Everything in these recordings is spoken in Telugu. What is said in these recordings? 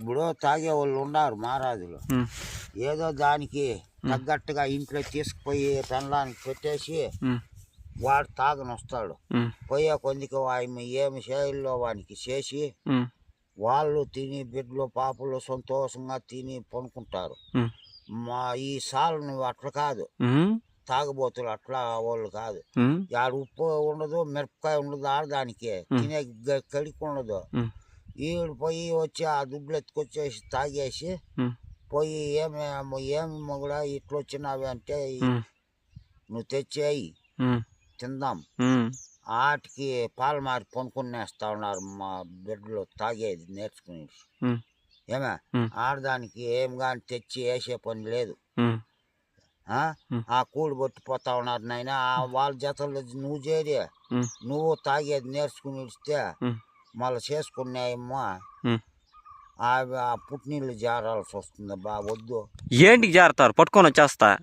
ఇప్పుడు తాగే వాళ్ళు ఉన్నారు మహారాజులు ఏదో దానికి తగ్గట్టుగా ఇంట్లో తీసుకుపోయి పెనడానికి పెట్టేసి వాడు తాగని వస్తాడు. పోయే కొందికి ఆయన ఏమి చేయాలో వానికి చేసి వాళ్ళు తిని బిడ్డలు పాపలు సంతోషంగా తిని పనుకుంటారు. మా ఈ సాలు నువ్వు అట్లా కాదు. తాగబోతులు అట్లా వాళ్ళు కాదు. ఆడ ఉప్పు ఉండదు మిరపకాయ ఉండదు ఆడదానికి తినే కడికి ఉండదు. ఈడు పోయి వచ్చి ఆ దుడ్లు ఎత్తుకొచ్చేసి తాగేసి పోయి ఏమి ఏమి మొగుడా ఇట్లా వచ్చినావి అంటే నువ్వు తెచ్చేయి తిందాం. ఆటికి పాలు మారి కొనుక్కునేస్తా ఉన్నారు మా బిడ్డలు తాగేది నేర్చుకుని ఏమే. ఆడదానికి ఏం కానీ తెచ్చి వేసే పని లేదు. ఆ? కూడి పట్టిపోతా ఉన్నారు నాయన. వాళ్ళ జతలో నువ్వు చేరి నువ్వు తాగేది నేర్చుకుని ఇస్తే మళ్ళీ చేసుకున్నాయేమో. ఉమ్. అవి ఆ పుట్టినీళ్ళు జారాల్సి వస్తుంది బా వద్దు. ఏంటికి జారుతారు? పట్టుకొని వచ్చేస్తా.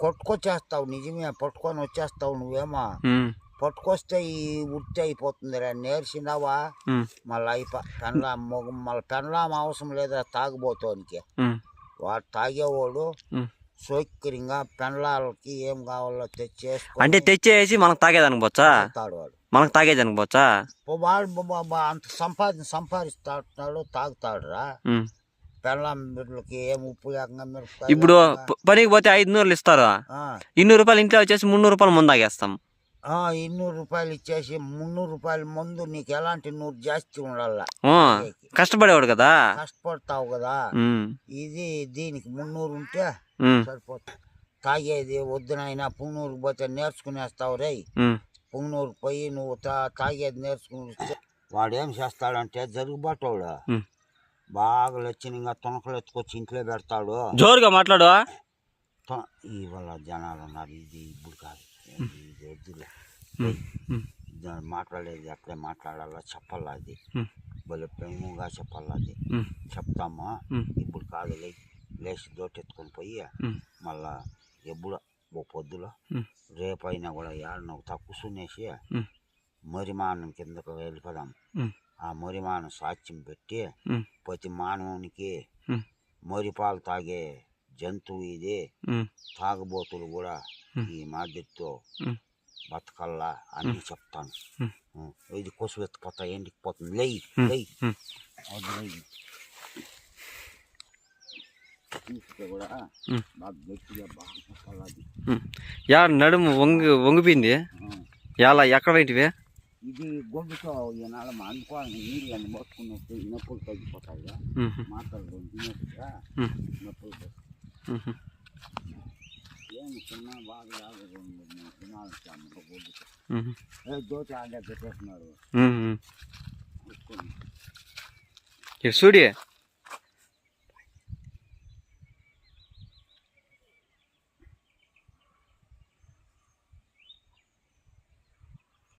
కొట్టుకొచ్చేస్తావు నిజమే. పట్టుకొని వచ్చేస్తావు నువ్వేమో. పట్టుకొస్తే ఈ ఉట్టి అయిపోతుంది రా. నేర్చినావా? మళ్ళీ అయిపో పెనలాం మొగ మళ్ళీ పెనలాం అవసరం లేదా తాగబోతానికి ఉమ్, వాడు తాగేవాడు. సౌకర్యంగా పెనలాలకి ఏం కావాలో తెచ్చేసుకొని అంటే తెచ్చేసి మనకు తాగేదానికి పోచ్చా? తాగుతాడు వాడు. మనకు వాడు బ- బ- అంత సంపాదిస్తాడు తాగుతాడు రా బిడ్డలకి ఏం ఉప్పు లేకుండా మిరపకాయ ఇప్పుడు పనికి పోతే ఐదు నూరులు ఇస్తారు? ఇన్నూరు రూపాయలు ఇంట్లో వచ్చేసి మున్నూరు రూపాయలు ముందు తాగేస్తాం. ఆ, ఇన్నూరు రూపాయలు ఇచ్చేసి మున్నూరు రూపాయల ముందు నీకు ఎలాంటి నూరు జాస్తి ఉండాల? కష్టపడేవాడు కదా? కష్టపడతావు కదా? ఇది దీనికి మున్నూరు ఉంటే సరిపోతుంది. తాగేది వద్దునైనా పుంగనూరుకు పోతే నేర్చుకునేస్తావు రే ఉమ్, పుంగనూరుకు పోయి నువ్వు తా తాగేది నేర్చుకుని వాడు ఏం చేస్తాడంటే జరుగుబాటోడు. బాగా లక్షణంగా తొనకలు ఎత్తుకొచ్చి ఇంట్లో పెడతాడు. జోరుగా మాట్లాడు. ఇవాళ జనాలు ఉన్నారు. ఇది ఇప్పుడు కాదు. ఇది దాన్ని మాట్లాడేది అక్కడే మాట్లాడాలా చెప్పాలా అది. భలే ప్రేమగా చెప్పాలా అది. చెప్తామా? ఇప్పుడు కాదు లే లేచి దోటెత్తుకొని పోయి మళ్ళా ఎప్పుడు ఓ పొద్దులో రేపైనా కూడా ఏడన ఉమ్, మరిమానం కిందకు వెళ్ళిపోదాం. ఆ మరిమానం సాక్ష్యం పెట్టి ప్రతి మానవునికి మరిపాలు తాగే జంతువు ఇది తాగబోతులు కూడా. ఈ మాదిరితో బతకల్లా అన్నీ చెప్తాను. ఇది కొసు ఎత్తిపోతా ఎండికి పోతుంది. లేయి. తీసుకే కూడా ఉమ్. బాగా గట్టిగా బాగా చెప్పాలి అది ఉమ్. యా నడుము వంగి వంగిపోయింది ఆ. ఎలా ఎక్కడ పోయింటివి ఇది గొడ్డుతో ఈనాడు అనుకోవాలి నీళ్ళు అన్ని పోసుకున్నట్టు ఈ నొప్పులు తగ్గిపోతాయి ఉహు, మాటలు తినేట్టుగా ఉమ్, నొప్పులు పోతాయి. ఉహు, ఏమి చిన్న బాగా తినాలి గొడ్డుతో ఉహు, ఏ దోటి ఆడే పెట్టేస్తున్నాడు ఉమ్, ఉమ్. చూసుకోండి ఇటు చూడి